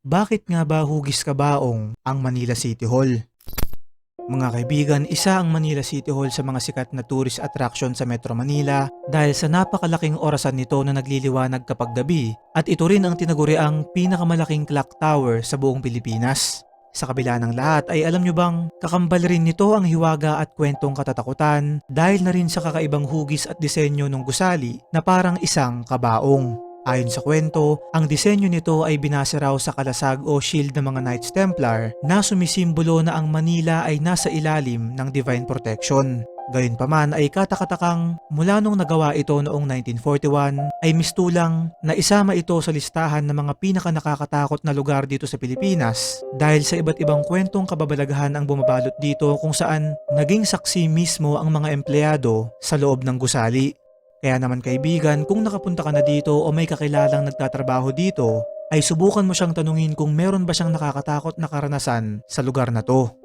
bakit nga ba hugis kabaong ang Manila City Hall? Mga kaibigan, isa ang Manila City Hall sa mga sikat na tourist attraction sa Metro Manila dahil sa napakalaking orasan nito na nagliliwanag kapag gabi at ito rin ang tinaguriang pinakamalaking clock tower sa buong Pilipinas. Sa kabila ng lahat ay alam nyo bang kakambal rin nito ang hiwaga at kwentong katatakutan dahil na rin sa kakaibang hugis at disenyo ng gusali na parang isang kabaong. Ayon sa kwento, ang disenyo nito ay binase raw sa kalasag o shield ng mga Knights Templar na sumisimbolo na ang Manila ay nasa ilalim ng divine protection. Gayunpaman ay katakatakang mula nung nagawa ito noong 1941 ay mistulang na isama ito sa listahan ng mga pinaka nakakatakot na lugar dito sa Pilipinas dahil sa iba't ibang kwentong kababalaghan ang bumabalot dito kung saan naging saksi mismo ang mga empleyado sa loob ng gusali. Kaya naman kaibigan, kung nakapunta ka na dito o may kakilalang nagtatrabaho dito, ay subukan mo siyang tanungin kung meron ba siyang nakakatakot na karanasan sa lugar na to.